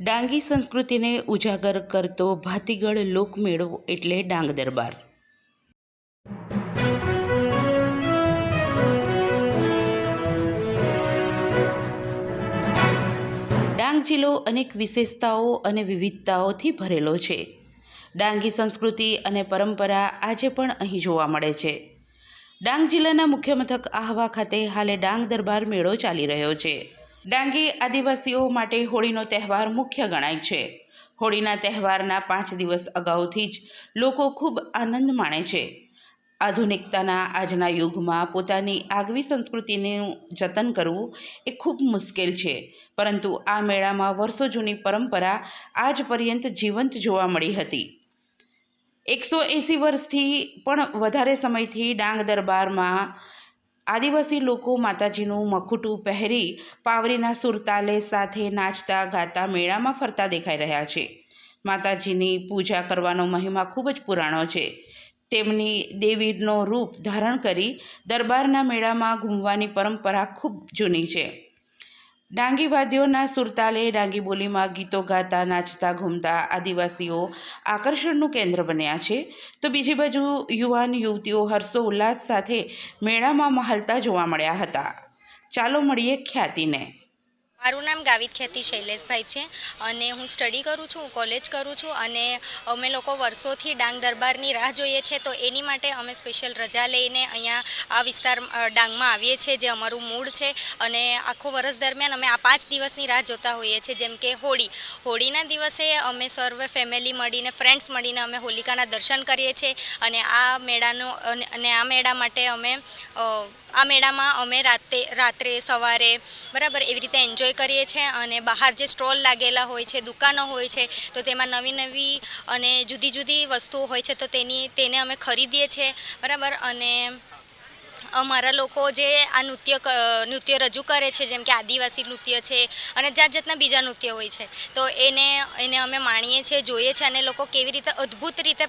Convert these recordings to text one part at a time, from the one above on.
ડાંગી સંસ્કૃતિને ઉજાગર કરતો ભાતીગળ લોકમેળો એટલે ડાંગ દરબાર. ડાંગ જિલ્લો અનેક વિશેષતાઓ અને વિવિધતાઓથી ભરેલો છે. ડાંગી સંસ્કૃતિ અને પરંપરા આજે પણ અહીં જોવા મળે છે. ડાંગ જિલ્લાના મુખ્ય મથક આહવા ખાતે હાલે ડાંગ દરબાર મેળો ચાલી રહ્યો છે. ડાંગી આદિવાસીઓ માટે હોળીનો તહેવાર મુખ્ય ગણાય છે. હોળીના તહેવારના પાંચ દિવસ અગાઉથી જ લોકો ખૂબ આનંદ માણે છે. આધુનિકતાના આજના યુગમાં પોતાની આગવી સંસ્કૃતિનું જતન કરવું એ ખૂબ મુશ્કેલ છે. પરંતુ આ મેળામાં વર્ષો જૂની પરંપરા આજ પર્યંત જીવંત જોવા મળી હતી. એકસો એંસી વર્ષથી પણ વધારે સમયથી ડાંગ દરબારમાં આદિવાસી લોકો માતાજીનું મખુટું પહેરી પાવરીના સુરતાલે સાથે નાચતા, ગાતા મેળામાં ફરતા દેખાઈ રહ્યા છે. માતાજીની પૂજા કરવાનો મહિમા ખૂબ જ પુરાણો છે. તેમની દેવીનો રૂપ ધારણ કરી દરબારના મેળામાં ઘૂમવાની પરંપરા ખૂબ જૂની છે. ડાંગી વાદ્યોના સુરતાલે ડાંગી બોલીમાં ગીતો ગાતા, નાચતા, ઘૂમતા આદિવાસીઓ આકર્ષણનું કેન્દ્ર બન્યા છે. તો બીજી બાજુ યુવાન યુવતીઓ હર્ષો ઉલ્લાસ સાથે મેળામાં મહાલતા જોવા મળ્યા હતા. ચાલો મળીએ ખ્યાતિને. મારું નામ ગાવિત ખેતી શૈલેષભાઈ છે અને હું સ્ટડી કરું છું કોલેજ કરું છું અને અમે લોકો વર્ષોથી ડાંગ દરબારની રાહ જોઈએ છે તો એની માટે અમે સ્પેશિયલ રજા લઈને અહીંયા આ વિસ્તાર ડાંગમાં આવીએ છીએ જે અમારું મૂળ છે અને આખો વર્ષ દરમિયાન અમે આ પાંચ દિવસની રાહ જોતા હોઈએ છીએ જેમ કે હોળી. હોળીના દિવસે અમે સર્વે ફેમિલી મળીને, ફ્રેન્ડ્સ મળીને અમે હોલિકાના દર્શન કરીએ છીએ અને આ મેળાનો, અને આ મેળા માટે અમે આ મેળામાં અમે રાતે, રાત્રે, સવારે બરાબર એવી રીતે એન્જોય કરીએ છીએ અને બહાર જે સ્ટોલ લાગેલા હોય છે, દુકાનો હોય છે, તો તેમાં નવી નવી અને જુદી જુદી વસ્તુઓ હોય છે, તો તેની, તેને અમે ખરીદીએ છીએ બરાબર? અને અમારા લોકો જે આ નૃત્ય નૃત્ય રજૂ કરે છે, જેમ કે આદિવાસી નૃત્ય છે અને જાત જાતના બીજા નૃત્ય હોય છે. તો એને એને અમે માણીએ છીએ, જોઈએ છીએ અને લોકો કેવી રીતે અદ્ભુત રીતે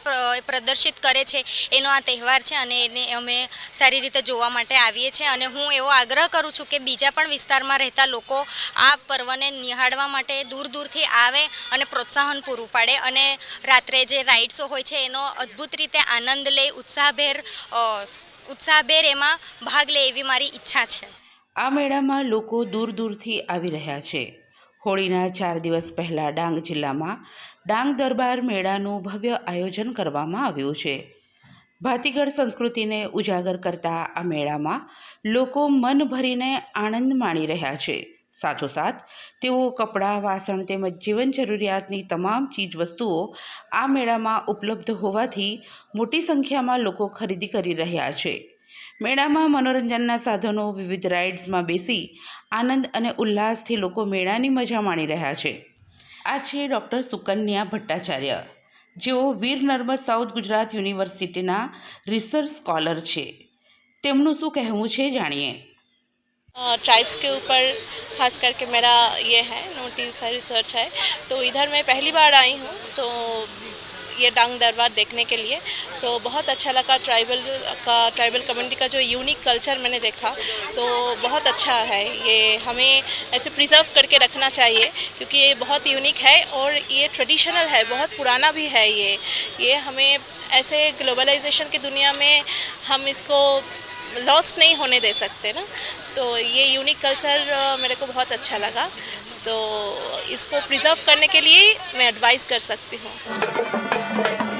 પ્રદર્શિત કરે છે, એનો આ તહેવાર છે અને એને અમે સારી રીતે જોવા માટે આવીએ છીએ. અને હું એવો આગ્રહ કરું છું કે બીજા પણ વિસ્તારમાં રહેતા લોકો આ પર્વને નિહાળવા માટે દૂર દૂરથી આવે અને પ્રોત્સાહન પૂરું પાડે અને રાત્રે જે રાઇડ્સો હોય છે, એનો અદ્ભુત રીતે આનંદ લે, ઉત્સાહભેર ઉત્સાહભેર એમાં ભાગ લે એવી મારી ઈચ્છા છે. આ મેળામાં લોકો દૂર દૂરથી આવી રહ્યા છે. હોળીના ચાર દિવસ પહેલાં ડાંગ જિલ્લામાં ડાંગ દરબાર મેળાનું ભવ્ય આયોજન કરવામાં આવ્યું છે. ભાતીગળ સંસ્કૃતિને ઉજાગર કરતા આ મેળામાં લોકો મન ભરીને આનંદ માણી રહ્યા છે. સાથોસાથ, તેઓ કપડાં, વાસણ તેમજ જીવન જરૂરિયાતની તમામ ચીજ વસ્તુઓ આ મેળામાં ઉપલબ્ધ હોવાથી મોટી સંખ્યામાં લોકો ખરીદી કરી રહ્યા છે. મેળામાં મનોરંજનના સાધનો, વિવિધ રાઇડ્સમાં બેસી આનંદ અને ઉલ્લાસથી લોકો મેળાની મજા માણી રહ્યા છે. આ છે ડૉક્ટર સુકન્યા ભટ્ટાચાર્ય. જેઓ વીર નર્મદ સાઉથ ગુજરાત યુનિવર્સિટીના રિસર્ચ સ્કોલર છે. તેમનું શું કહેવું છે જાણીએ? ट्राइब्स के ऊपर, खास करके मेरा ये है नोटिस रिसर्च है। तो इधर मैं पहली बार आई हूँ तो ये डांग दरबार देखने के लिए। तो बहुत अच्छा लगा ट्राइबल का ट्राइबल कम्युनिटी का जो यूनिक कल्चर मैंने देखा। तो बहुत अच्छा है ये, हमें ऐसे प्रिजर्व करके रखना चाहिए, क्योंकि ये बहुत यूनिक है और ये ट्रेडिशनल है, बहुत पुराना भी है ये। ये हमें ऐसे ग्लोबलाइजेशन की दुनिया में हम इसको लॉस्ट नहीं होने दे सकते ना। तो ये यूनिक कल्चर मेरे को बहुत अच्छा लगा। तो इसको प्रिजर्व करने के लिए मैं एडवाइस कर सकती हूँ।